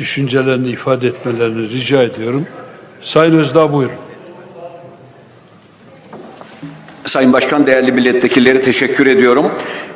düşüncelerini ifade etmelerini rica ediyorum. Sayın Özdağ buyurun. Sayın Başkan, değerli milletvekilleri teşekkür ediyorum.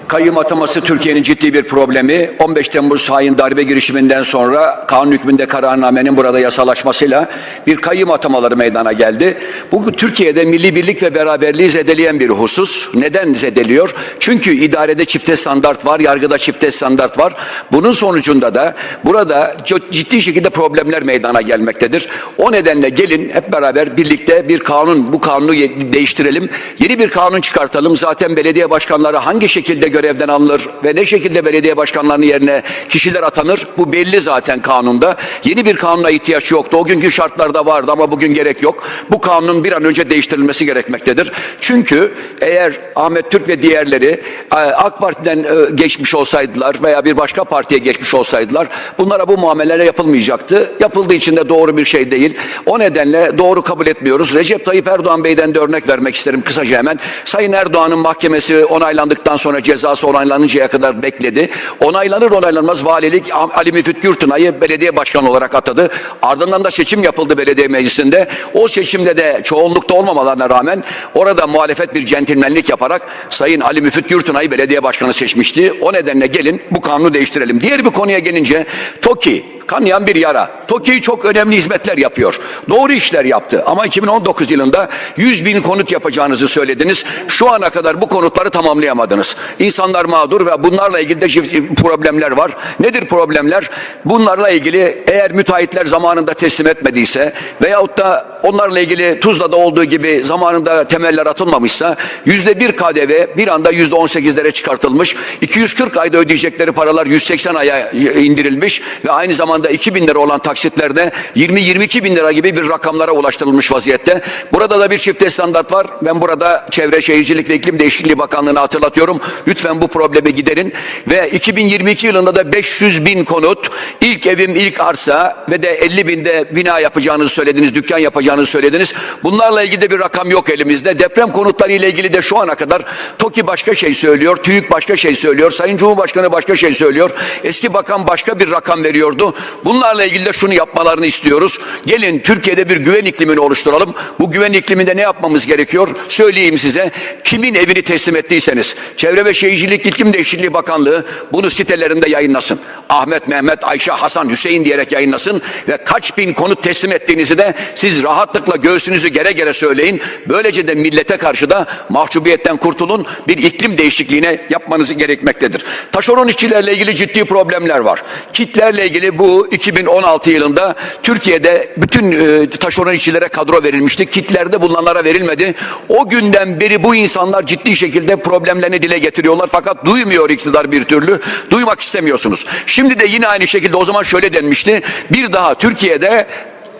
Kayyum ataması Türkiye'nin ciddi bir problemi. 15 Temmuz hain darbe girişiminden sonra kanun hükmünde kararnamenin burada yasalaşmasıyla bir kayyum atamaları meydana geldi. Bu Türkiye'de milli birlik ve beraberliği zedeleyen bir husus. Neden zedeliyor? Çünkü idarede çifte standart var, yargıda çifte standart var. Bunun sonucunda da burada ciddi şekilde problemler meydana gelmektedir. O nedenle gelin hep beraber birlikte bir kanun, bu kanunu değiştirelim. Yeni bir kanun çıkartalım. Zaten belediye başkanları hangi şekilde görevden alınır ve ne şekilde belediye başkanlarının yerine kişiler atanır bu belli zaten kanunda. Yeni bir kanuna ihtiyaç yoktu. O günkü şartlarda vardı ama bugün gerek yok. Bu kanunun bir an önce değiştirilmesi gerekmektedir. Çünkü eğer Ahmet Türk ve diğerleri e, AK Parti'den e, geçmiş olsaydılar veya bir başka partiye geçmiş olsaydılar bunlara bu muameleler yapılmayacaktı. Yapıldığı için de doğru bir şey değil. O nedenle doğru kabul etmiyoruz. Recep Tayyip Erdoğan Bey'den de örnek vermek isterim kısaca hemen. Sayın Erdoğan'ın mahkemesi onaylandıktan sonra cezası onaylanıncaya kadar bekledi. Onaylanır onaylanmaz valilik Ali Müfit Gürtünay'ı belediye başkanı olarak atadı. Ardından da seçim yapıldı belediye meclisinde. O seçimde de çoğunlukta olmamalarına rağmen orada muhalefet bir centilmenlik yaparak Sayın Ali Müfit Gürtünay'ı belediye başkanı seçmişti. O nedenle gelin bu kanunu değiştirelim. Diğer bir konuya gelince TOKİ kanayan bir yara. TOKİ çok önemli hizmetler yapıyor. Doğru işler yaptı ama 2019 yılında 100 bin konut yapacağınızı söylediniz. Şu ana kadar bu konutları tamamlayamadınız. İnsanlar mağdur ve bunlarla ilgili de problemler var. Nedir problemler? Bunlarla ilgili eğer müteahhitler zamanında teslim etmediyse veyahut da onlarla ilgili Tuzla'da olduğu gibi zamanında temeller atılmamışsa yüzde bir KDV bir anda yüzde on sekizlere çıkartılmış. 240 ayda ödeyecekleri paralar 180 aya indirilmiş ve aynı zamanda 2000 lira olan taksitlerde 20-22 bin lira gibi bir rakamlara ulaştırılmış vaziyette. Burada da bir çifte standart var. Ben burada Çevre Şehircilik ve İklim Değişikliği Bakanlığı'na hatırlatıyorum. Lütfen bu problemi giderin ve 2022 yılında da 500 bin konut, ilk evim, ilk arsa ve de 50 binde bina yapacağınızı söylediniz, dükkan yapacağınızı söylediniz. Bunlarla ilgili de bir rakam yok elimizde. Deprem konutları ile ilgili de şu ana kadar TOKİ başka şey söylüyor, TÜİK başka şey söylüyor, Sayın Cumhurbaşkanı başka şey söylüyor. Eski bakan başka bir rakam veriyordu. Bunlarla ilgili de şunu yapmalarını istiyoruz. Gelin Türkiye'de bir güven iklimini oluşturalım. Bu güven ikliminde ne yapmamız gerekiyor? Söyleyeyim size. Kimin evini teslim ettiyseniz Çevre ve Şehircilik İklim Değişikliği Bakanlığı bunu sitelerinde yayınlasın. Ahmet, Mehmet, Ayşe, Hasan, Hüseyin diyerek yayınlasın ve kaç bin konut teslim ettiğinizi de siz rahatlıkla göğsünüzü gere gere söyleyin. Böylece de millete karşı da mahcubiyetten kurtulun. Bir iklim değişikliğine yapmanız gerekmektedir. Taşeron işçilerle ilgili ciddi problemler var. Kitlerle ilgili bu 2016 yılında Türkiye'de bütün e, taşeron işçilere kadro verilmişti. Kitlerde bulunanlara verilmedi. O günden beri bu insanlar ciddi şekilde problemlerini dile getiriyorlar fakat duymuyor iktidar bir türlü. Duymak istemiyorsunuz. Şimdi de yine aynı şekilde o zaman şöyle denmişti. Bir daha Türkiye'de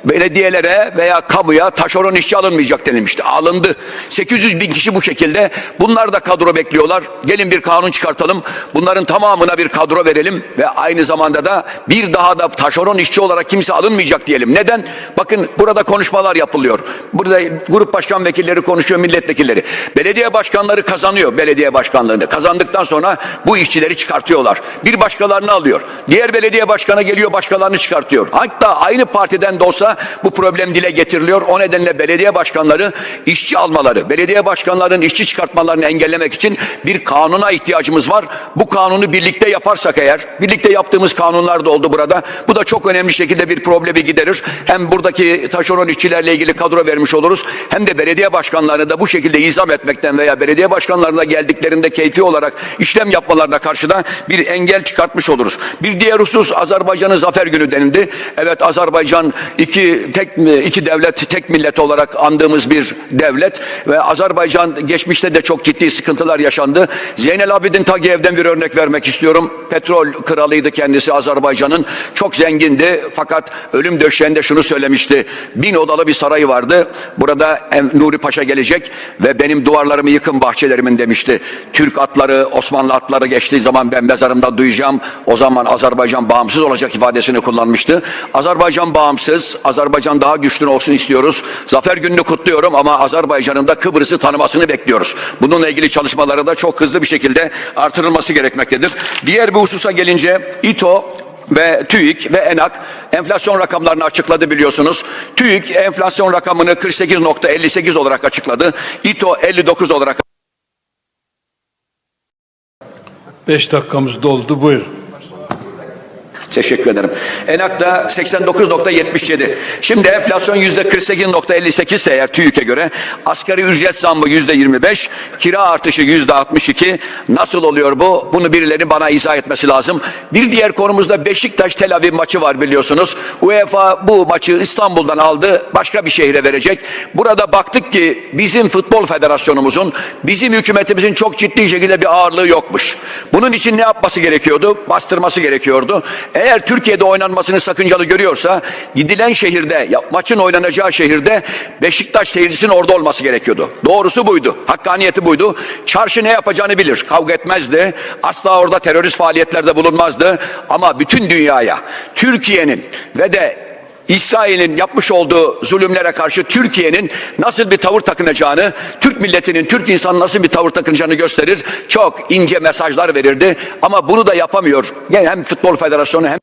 belediyelere veya kamuya taşeron işçi alınmayacak denilmişti. Alındı. 800 bin kişi bu şekilde. Bunlar da kadro bekliyorlar. Gelin bir kanun çıkartalım. Bunların tamamına bir kadro verelim ve aynı zamanda da bir daha da taşeron işçi olarak kimse alınmayacak diyelim. Neden? Bakın burada konuşmalar yapılıyor. Burada grup başkan vekilleri konuşuyor, milletvekilleri. Belediye başkanları kazanıyor belediye başkanlığını. Kazandıktan sonra bu işçileri çıkartıyorlar. Bir başkalarını alıyor. Diğer belediye başkanı geliyor başkalarını çıkartıyor. Hatta aynı partiden de olsa bu problem dile getiriliyor. O nedenle belediye başkanları işçi almaları, belediye başkanlarının işçi çıkartmalarını engellemek için bir kanuna ihtiyacımız var. Bu kanunu birlikte yaparsak eğer, birlikte yaptığımız kanunlar da oldu burada. Bu da çok önemli şekilde bir problemi giderir. Hem buradaki taşeron işçilerle ilgili kadro vermiş oluruz. Hem de belediye başkanlarını da bu şekilde izam etmekten veya belediye başkanlarına geldiklerinde keyfi olarak işlem yapmalarına karşı da bir engel çıkartmış oluruz. Bir diğer husus Azerbaycan'ın zafer günü denildi. Evet Azerbaycan iki tek iki devlet tek millet olarak andığımız bir devlet ve Azerbaycan geçmişte de çok ciddi sıkıntılar yaşandı. Zeynel Abidin Tagiyev'den bir örnek vermek istiyorum. Petrol kralıydı kendisi Azerbaycan'ın. Çok zengindi fakat ölüm döşeğinde şunu söylemişti. Bin odalı bir sarayı vardı. Burada Nuri Paşa gelecek ve benim duvarlarımı yıkın bahçelerimin demişti. Türk atları, Osmanlı atları geçtiği zaman ben mezarımda duyacağım. O zaman Azerbaycan bağımsız olacak ifadesini kullanmıştı. Azerbaycan bağımsız, Azerbaycan daha güçlü olsun istiyoruz. Zafer gününü kutluyorum ama Azerbaycan'ın da Kıbrıs'ı tanımasını bekliyoruz. Bununla ilgili çalışmaları da çok hızlı bir şekilde artırılması gerekmektedir. Diğer bir hususa gelince İTO ve TÜİK ve ENAK enflasyon rakamlarını açıkladı biliyorsunuz. TÜİK enflasyon rakamını 48.58 olarak açıkladı. İTO 59 olarak 5 dakikamız doldu. Buyurun. Teşekkür ederim. ENAK da 89.77. Şimdi enflasyon %48.58 ise eğer TÜİK'e göre asgari ücret zammı %25, kira artışı %62. Nasıl oluyor bu? Bunu birilerinin bana izah etmesi lazım. Bir diğer konumuzda Beşiktaş Tel Aviv maçı var biliyorsunuz. UEFA bu maçı İstanbul'dan aldı, başka bir şehre verecek. Burada baktık ki bizim futbol federasyonumuzun, bizim hükümetimizin çok ciddi şekilde bir ağırlığı yokmuş. Bunun için ne yapması gerekiyordu? Bastırması gerekiyordu. Eğer Türkiye'de oynanmasını sakıncalı görüyorsa gidilen şehirde, ya, maçın oynanacağı şehirde Beşiktaş seyircisinin orada olması gerekiyordu. Doğrusu buydu. Hakkaniyeti buydu. Çarşı ne yapacağını bilir. Kavga etmezdi. Asla orada terörist faaliyetlerde bulunmazdı. Ama bütün dünyaya Türkiye'nin ve de İsrail'in yapmış olduğu zulümlere karşı Türkiye'nin nasıl bir tavır takınacağını, Türk milletinin, Türk insanın nasıl bir tavır takınacağını gösterir. Çok ince mesajlar verirdi ama bunu da yapamıyor. Yani hem Futbol Federasyonu hem